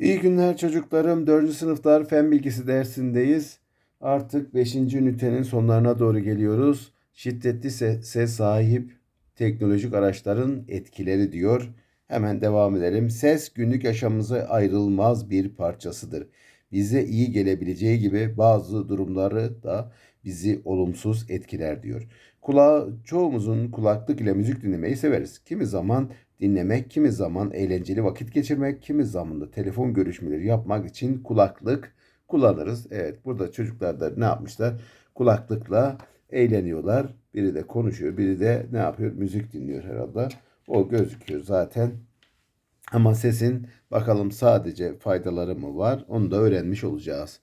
İyi günler çocuklarım. 4. sınıflar fen bilgisi dersindeyiz. Artık 5. ünitenin sonlarına doğru geliyoruz. Şiddetli sese sahip teknolojik araçların etkileri diyor. Hemen devam edelim. Ses günlük yaşamımıza ayrılmaz bir parçasıdır. Bize iyi gelebileceği gibi bazı durumları da bizi olumsuz etkiler diyor. Kulağı çoğumuzun kulaklık ile müzik dinlemeyi severiz. Kimi zaman dinlemek, kimi zaman eğlenceli vakit geçirmek, kimi zaman da telefon görüşmeleri yapmak için kulaklık kullanırız. Evet burada çocuklar da ne yapmışlar? Kulaklıkla eğleniyorlar. Biri de konuşuyor, biri de ne yapıyor? Müzik dinliyor herhalde. O gözüküyor zaten. Ama sesin bakalım sadece faydaları mı var? Onu da öğrenmiş olacağız.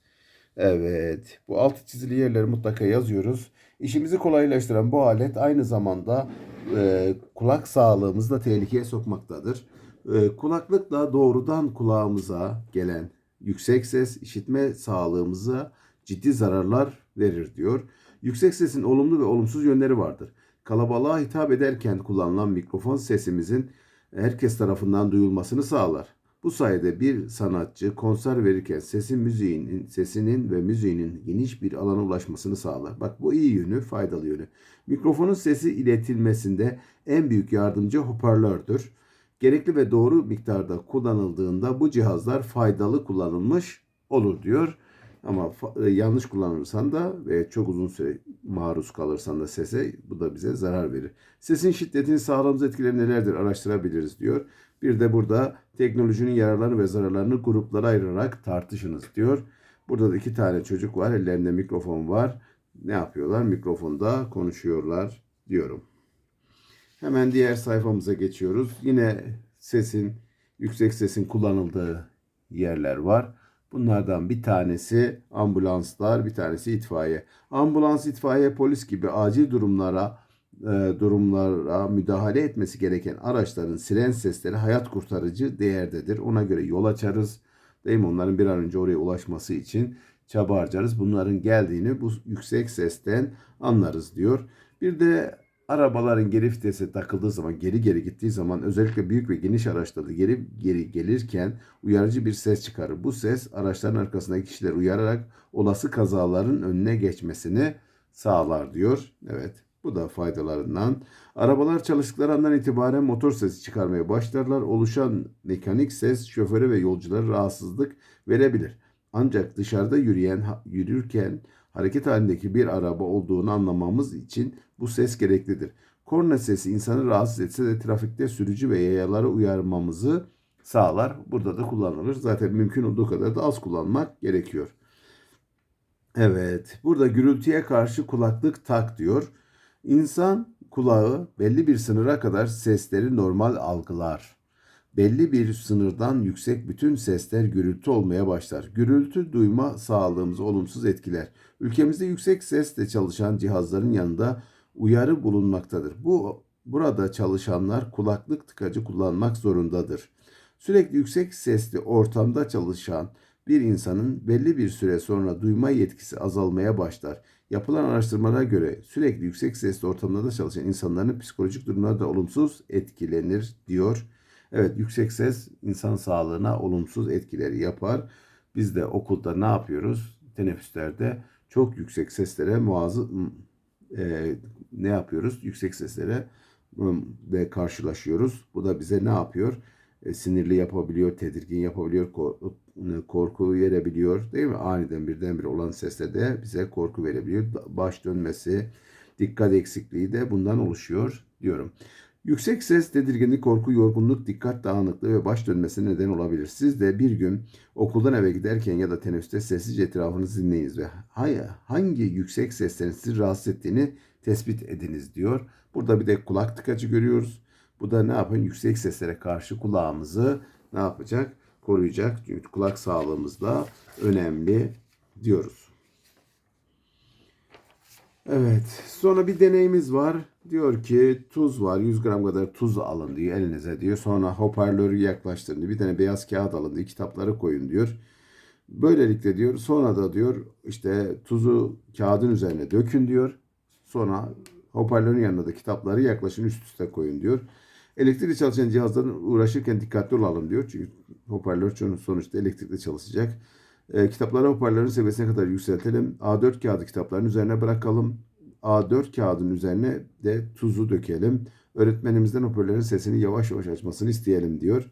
Evet, bu altı çizili yerleri mutlaka yazıyoruz. İşimizi kolaylaştıran bu alet aynı zamanda e, kulak sağlığımızı da tehlikeye sokmaktadır. E, kulaklıkla doğrudan kulağımıza gelen yüksek ses işitme sağlığımıza ciddi zararlar verir diyor. Yüksek sesin olumlu ve olumsuz yönleri vardır. Kalabalığa hitap ederken kullanılan mikrofon sesimizin herkes tarafından duyulmasını sağlar. Bu sayede bir sanatçı konser verirken sesin müziğinin, sesinin ve müziğinin geniş bir alana ulaşmasını sağlar. Bak bu iyi yönü, faydalı yönü. Mikrofonun sesi iletilmesinde en büyük yardımcı hoparlördür. Gerekli ve doğru miktarda kullanıldığında bu cihazlar faydalı kullanılmış olur diyor. Ama e, yanlış kullanırsan da ve çok uzun süre maruz kalırsan da sese bu da bize zarar verir. Sesin şiddetini sağlığımıza etkileri nelerdir araştırabiliriz diyor. Bir de burada teknolojinin yararlarını ve zararlarını gruplara ayırarak tartışınız diyor. Burada da iki tane çocuk var. Ellerinde mikrofon var. Ne yapıyorlar? Mikrofonda konuşuyorlar diyorum. Hemen diğer sayfamıza geçiyoruz. Yine sesin, yüksek sesin kullanıldığı yerler var. Bunlardan bir tanesi ambulanslar, bir tanesi itfaiye. Ambulans, itfaiye, polis gibi acil durumlara e, durumlara müdahale etmesi gereken araçların siren sesleri hayat kurtarıcı değerdedir. Ona göre yol açarız. Değil mi? Onların bir an önce oraya ulaşması için çaba harcarız. Bunların geldiğini bu yüksek sesten anlarız diyor. Bir de arabaların geri vitese takıldığı zaman, geri geri gittiği zaman özellikle büyük ve geniş araçlarda geri geri gelirken uyarıcı bir ses çıkarır. Bu ses araçların arkasındaki kişileri uyararak olası kazaların önüne geçmesini sağlar diyor. Evet. Bu da faydalarından. Arabalar çalıştıkları andan itibaren motor sesi çıkarmaya başlarlar. Oluşan mekanik ses şoföre ve yolculara rahatsızlık verebilir. Ancak dışarıda yürüyen yürürken hareket halindeki bir araba olduğunu anlamamız için bu ses gereklidir. Korna sesi insanı rahatsız etse de trafikte sürücü ve yayaları uyarmamızı sağlar. Burada da kullanılır. Zaten mümkün olduğu kadar da az kullanmak gerekiyor. Evet, burada gürültüye karşı kulaklık tak diyor. İnsan kulağı belli bir sınıra kadar sesleri normal algılar. Belli bir sınırdan yüksek bütün sesler gürültü olmaya başlar. Gürültü duyma sağlığımızı olumsuz etkiler. Ülkemizde yüksek sesle çalışan cihazların yanında uyarı bulunmaktadır. Bu burada çalışanlar kulaklık tıkacı kullanmak zorundadır. Sürekli yüksek sesli ortamda çalışan bir insanın belli bir süre sonra duyma yetkisi azalmaya başlar. Yapılan araştırmalara göre sürekli yüksek sesli ortamlarda çalışan insanların psikolojik durumları da olumsuz etkilenir diyor. Evet yüksek ses insan sağlığına olumsuz etkileri yapar. Biz de okulda ne yapıyoruz? Teneffüslerde çok yüksek seslere muazı e, ne yapıyoruz? Yüksek seslere ve karşılaşıyoruz. Bu da bize ne yapıyor? E, sinirli yapabiliyor, tedirgin yapabiliyor, korku, korku verebiliyor. Değil mi? Aniden birdenbire olan sesle de bize korku verebiliyor. Baş dönmesi, dikkat eksikliği de bundan oluşuyor diyorum. Yüksek ses, tedirginlik, korku, yorgunluk, dikkat dağınıklığı ve baş dönmesi neden olabilir. Siz de bir gün okuldan eve giderken ya da teneffüste sessizce etrafınızı dinleyiniz ve hangi yüksek seslerin sizi rahatsız ettiğini tespit ediniz diyor. Burada bir de kulak tıkacı görüyoruz. Bu da ne yapın? Yüksek seslere karşı kulağımızı ne yapacak? Koruyacak. Çünkü kulak sağlığımız da önemli diyoruz. Evet. Sonra bir deneyimiz var. Diyor ki tuz var. 100 gram kadar tuz alın diyor elinize diyor. Sonra hoparlörü yaklaştırın diyor. Bir tane beyaz kağıt alın diyor. Kitapları koyun diyor. Böylelikle diyor sonra da diyor işte tuzu kağıdın üzerine dökün diyor. Sonra hoparlörün yanında da kitapları yaklaşın üst üste koyun diyor. Elektrikli çalışan cihazların uğraşırken dikkatli olalım diyor. Çünkü hoparlör sonuçta elektrikli çalışacak. E, kitapları hoparlörün seviyesine kadar yükseltelim. A4 kağıdı kitapların üzerine bırakalım. A4 kağıdın üzerine de tuzu dökelim. Öğretmenimizden hoparlörün sesini yavaş yavaş açmasını isteyelim diyor.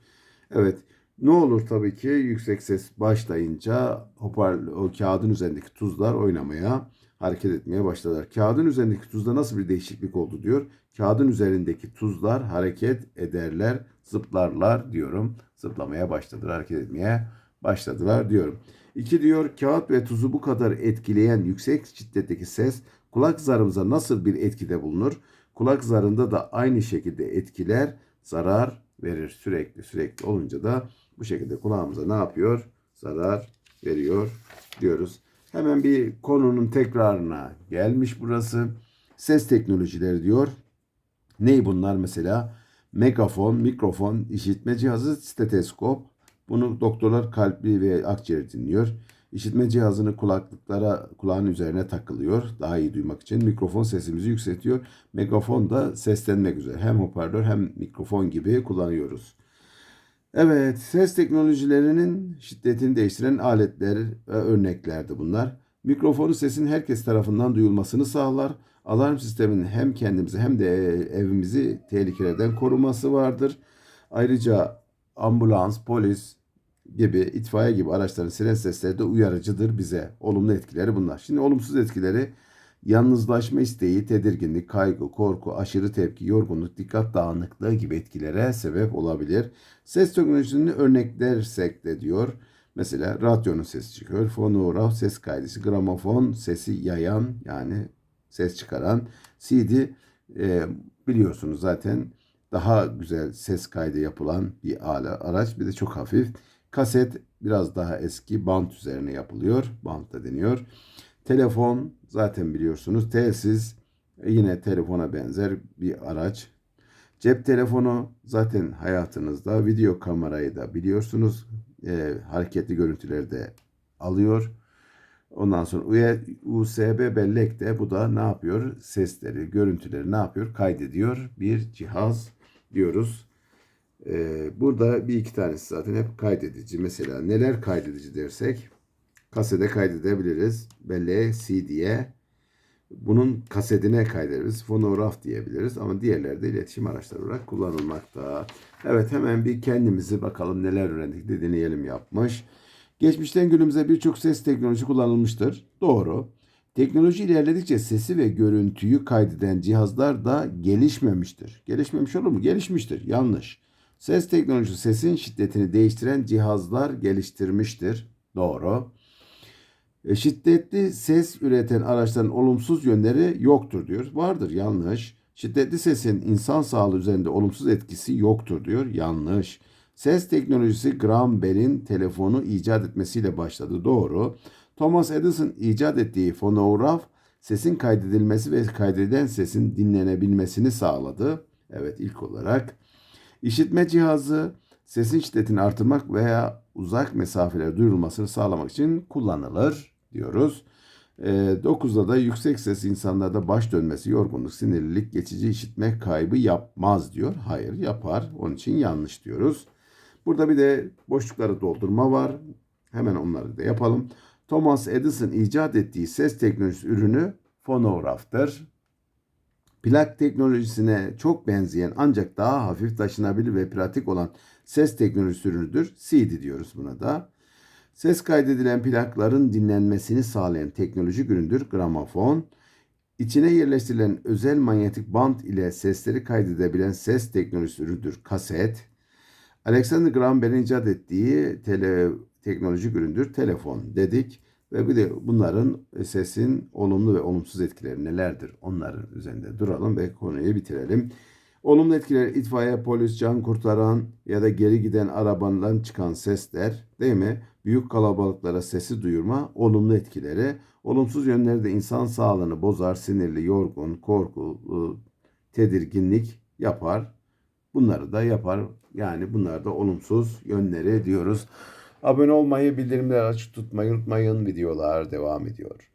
Evet. Ne olur tabii ki yüksek ses başlayınca hoparlör, o kağıdın üzerindeki tuzlar oynamaya, hareket etmeye başladılar. Kağıdın üzerindeki tuzda nasıl bir değişiklik oldu diyor. Kağıdın üzerindeki tuzlar hareket ederler, zıplarlar diyorum. Zıplamaya başladılar, hareket etmeye başladılar diyorum. İki diyor kağıt ve tuzu bu kadar etkileyen yüksek şiddetteki ses kulak zarımıza nasıl bir etkide bulunur? Kulak zarında da aynı şekilde etkiler, zarar verir. Sürekli sürekli olunca da bu şekilde kulağımıza ne yapıyor? Zarar veriyor diyoruz. Hemen bir konunun tekrarına gelmiş burası. Ses teknolojileri diyor. Ney bunlar mesela? Megafon, mikrofon, işitme cihazı, steteskop. Bunu doktorlar kalbi ve akciğer dinliyor. İşitme cihazını kulaklıklara, kulağın üzerine takılıyor. Daha iyi duymak için. Mikrofon sesimizi yükseltiyor. Megafon da seslenmek üzere. Hem hoparlör hem mikrofon gibi kullanıyoruz. Evet, ses teknolojilerinin şiddetini değiştiren aletler ve örneklerdi bunlar. Mikrofonu sesin herkes tarafından duyulmasını sağlar. Alarm sisteminin hem kendimizi hem de evimizi tehlikelerden koruması vardır. Ayrıca ambulans, polis gibi, itfaiye gibi araçların siren sesleri de uyarıcıdır bize. Olumlu etkileri bunlar. Şimdi olumsuz etkileri yalnızlaşma isteği, tedirginlik, kaygı, korku, aşırı tepki, yorgunluk, dikkat dağınıklığı gibi etkilere sebep olabilir. Ses teknolojisini örneklersek de diyor. Mesela radyonun sesi çıkıyor. Fonograf ses kaydısı, gramofon sesi yayan yani ses çıkaran. CD e, biliyorsunuz zaten daha güzel ses kaydı yapılan bir ala, araç. Bir de çok hafif. Kaset biraz daha eski bant üzerine yapılıyor. Bant da deniyor. Telefon zaten biliyorsunuz. Telsiz e, yine telefona benzer bir araç. Cep telefonu zaten hayatınızda. Video kamerayı da biliyorsunuz. E, hareketli görüntüleri de alıyor. Ondan sonra USB bellek de bu da ne yapıyor? Sesleri, görüntüleri ne yapıyor? Kaydediyor. Bir cihaz diyoruz. Ee, burada bir iki tanesi zaten hep kaydedici. Mesela neler kaydedici dersek kasede kaydedebiliriz. Belleğe, CD'ye bunun kasetine kaydederiz. Fonograf diyebiliriz ama diğerleri de iletişim araçları olarak kullanılmakta. Evet hemen bir kendimizi bakalım neler öğrendik de deneyelim yapmış. Geçmişten günümüze birçok ses teknolojisi kullanılmıştır. Doğru. Teknoloji ilerledikçe sesi ve görüntüyü kaydeden cihazlar da gelişmemiştir. Gelişmemiş olur mu? Gelişmiştir. Yanlış. Ses teknolojisi sesin şiddetini değiştiren cihazlar geliştirmiştir. Doğru. Şiddetli ses üreten araçların olumsuz yönleri yoktur diyor. Vardır yanlış. Şiddetli sesin insan sağlığı üzerinde olumsuz etkisi yoktur diyor. Yanlış. Ses teknolojisi Graham Bell'in telefonu icat etmesiyle başladı. Doğru. Thomas Edison icat ettiği fonograf sesin kaydedilmesi ve kaydedilen sesin dinlenebilmesini sağladı. Evet ilk olarak. İşitme cihazı sesin şiddetini artırmak veya uzak mesafelere duyurulmasını sağlamak için kullanılır diyoruz. E, 9'da da yüksek ses insanlarda baş dönmesi, yorgunluk, sinirlilik, geçici işitme kaybı yapmaz diyor. Hayır yapar. Onun için yanlış diyoruz. Burada bir de boşlukları doldurma var. Hemen onları da yapalım. Thomas Edison icat ettiği ses teknolojisi ürünü fonograftır. Plak teknolojisine çok benzeyen ancak daha hafif taşınabilir ve pratik olan ses teknolojisi ürünüdür. CD diyoruz buna da. Ses kaydedilen plakların dinlenmesini sağlayan teknolojik üründür gramofon. İçine yerleştirilen özel manyetik bant ile sesleri kaydedebilen ses teknolojisi üründür kaset. Alexander Graham Bell'in icat ettiği tele, teknolojik üründür telefon dedik. Ve bir de bunların sesin olumlu ve olumsuz etkileri nelerdir? Onların üzerinde duralım ve konuyu bitirelim. Olumlu etkiler itfaiye, polis, can kurtaran ya da geri giden arabandan çıkan sesler değil mi? Büyük kalabalıklara sesi duyurma olumlu etkileri. Olumsuz yönleri de insan sağlığını bozar, sinirli, yorgun, korku, tedirginlik yapar. Bunları da yapar. Yani bunlar da olumsuz yönleri diyoruz. Abone olmayı, bildirimleri açık tutmayı unutmayın. Videolar devam ediyor.